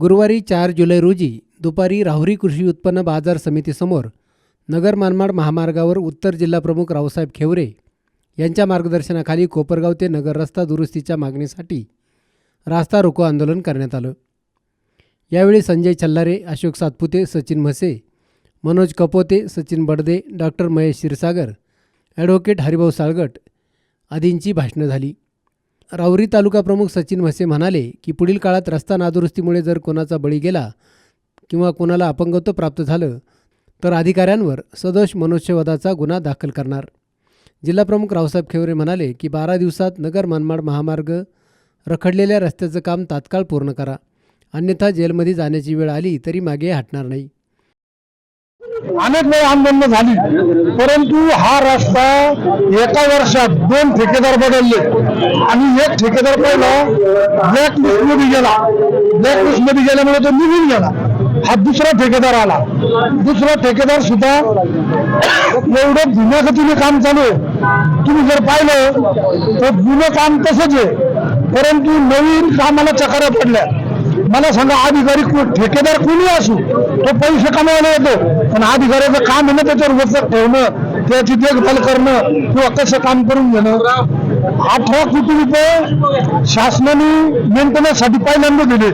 गुरुवारी चार जुलै रोजी दुपारी राहुरी कृषी उत्पन्न बाजार समितीसमोर नगर मानमाड महामार्गावर उत्तर जिल्हा प्रमुख रावसाहेब खेवरे यांच्या मार्गदर्शनाखाली कोपरगाव ते नगर रस्ता दुरुस्तीच्या मागणीसाठी रास्ता रोको आंदोलन करण्यात आलं. यावेळी संजय छल्लारे अशोक सातपुते सचिन म्हसे मनोज कपोते सचिन बडदे डॉक्टर महेश क्षीरसागर ॲडव्होकेट हरिभाऊ साळगट आदींची भाषणं झाली. राऊरी तालुका प्रमुख सचिन म्हसे म्हणाले की पुढील काळात रस्ता नादुरुस्तीमुळे जर कोणाचा बळी गेला किंवा कोणाला अपंगत्व प्राप्त झालं तर अधिकाऱ्यांवर सदोष मनुष्यवधाचा गुन्हा दाखल करणार. जिल्हाप्रमुख रावसाहेब खेवरे म्हणाले की बारा दिवसात नगर मनमाड महामार्ग रखडलेल्या रस्त्याचं काम तात्काळ पूर्ण करा. अन्यथा जेलमध्ये जाण्याची वेळ आली तरी मागे हटणार नाही. अनेक वेळ आंदोलन झाली. परंतु हा रस्ता एका वर्षात दोन ठेकेदार बदलले. आणि एक ठेकेदार पहिला ब्लॅकलिस्टमध्ये गेला. ब्लॅकलिस्टमध्ये गेल्यामुळे तो निघून गेला. हा दुसरा ठेकेदार आला. दुसरा ठेकेदार सुद्धा एवढं जुन्या गतीने काम चालू आहे. तुम्ही जर पाहिलं तर जुनं काम तसंच आहे. परंतु नवीन कामाला चकारा पडल्या. मला सांगा अधिकारी ठेकेदार कोणी असू? तो पैसे कमावायला येतो. पण अधिकाऱ्याचं काम आहे ना त्याच्यावर वचक ठेवणं त्याची देखभाल करणं किंवा कसं काम करून घेणं. अठरा कोटी रुपये शासनाने मेंटेनन्ससाठी पहिल्यांदा दिले.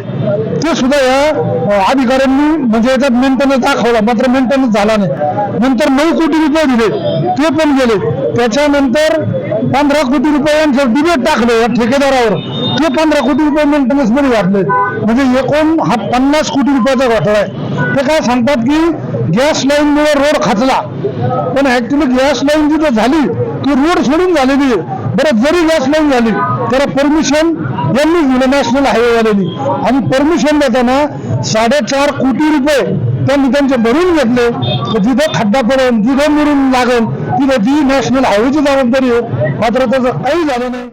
ते सुद्धा या अधिकाऱ्यांनी म्हणजे याच्यात मेंटेनन्स दाखवला मात्र मेंटेनन्स झाला नाही. नंतर नऊ कोटी रुपये दिले. ते पण गेले. त्याच्यानंतर पंधरा कोटी रुपयांचं डिबेट टाकलं या ठेकेदारावर. ते पंधरा कोटी रुपये मेंटेनन्समध्ये घातले म्हणजे एकूण हा पन्नास कोटी रुपयाचा घोटाळा आहे. ते काय सांगतात की गॅस लाईन मुळे रोड खचला. पण ऍक्च्युली गॅस लाईन जिथं झाली ती रोड सोडून झालेली आहे. बरं जरी गॅस लाईन झाली त्याला परमिशन यांनी दिलं नॅशनल हायवेवाल्यांनी आणि परमिशन देताना साडेचार कोटी रुपये त्यांनी त्यांचे भरून घेतले जिथं खड्डा पडेल जिथं मिळून लागेल तिथं ती नॅशनल हायवेची जबाबदारी आहे. मात्र त्याचं काही झालं नाही.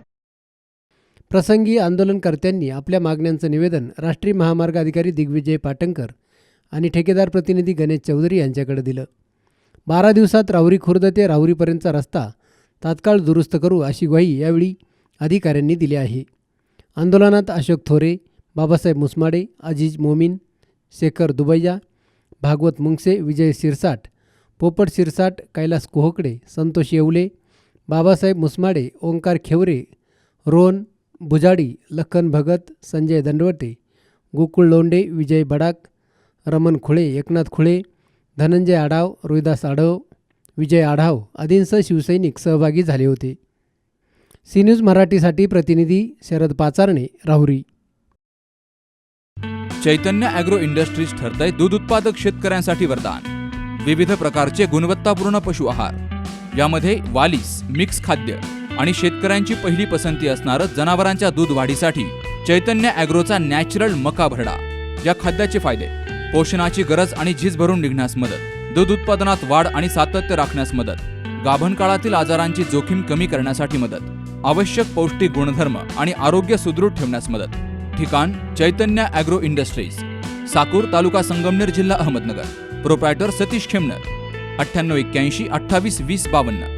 प्रसंगी आंदोलनकर्त्यांनी आपल्या मागण्यांचं निवेदन राष्ट्रीय महामार्ग अधिकारी दिग्विजय पाटणकर आणि ठेकेदार प्रतिनिधी गणेश चौधरी यांच्याकडे दिलं. बारा दिवसात राहुरी खुर्द ते राहुरीपर्यंतचा रस्ता तात्काळ दुरुस्त करू अशी ग्वाही यावेळी अधिकाऱ्यांनी दिली आहे. आंदोलनात अशोक थोरे बाबासाहेब मुसमाडे अजीज मोमीन शेखर दुबैया भागवत मुंगसे विजय शिरसाट पोपट शिरसाट कैलास कोहकडे संतोष येवले बाबासाहेब मुसमाडे ओंकार खेवरे रोन भुजाडी लखन भगत संजय दंडवटे गोकुळ लोंडे विजय बडाक रमन खुळे एकनाथ खुळे धनंजय आढाव रोहिदास आढाव विजय आढाव आदींसह शिवसैनिक सहभागी झाले होते. सी न्यूज मराठीसाठी प्रतिनिधी शरद पाचारणे राहुरी. चैतन्य अॅग्रो इंडस्ट्रीज ठरतंय दूध उत्पादक शेतकऱ्यांसाठी वरदान. विविध प्रकारचे गुणवत्तापूर्ण पशु आहार. यामध्ये वालीस मिक्स खाद्य. आणि शेतकऱ्यांची पहिली पसंती असणारं जनावरांच्या दूध वाढीसाठी चैतन्य अॅग्रोचा नॅचरल मका भरडा. या खाद्याचे फायदे. पोषणाची गरज आणि झीज भरून निघण्यास मदत. दूध उत्पादनात वाढ आणि सातत्य राखण्यास मदत. गाभण काळातील आजारांची जोखीम कमी करण्यासाठी मदत. आवश्यक पौष्टिक गुणधर्म आणि आरोग्य सुदृढ ठेवण्यास मदत. ठिकाण चैतन्य अॅग्रो इंडस्ट्रीज. साकूर तालुका संगमनेर जिल्हा अहमदनगर. प्रोप्रायटर सतीश खेमनर. अठ्ठ्याण्णव एक्क्याऐंशी अठ्ठावीस वीस बावन्न.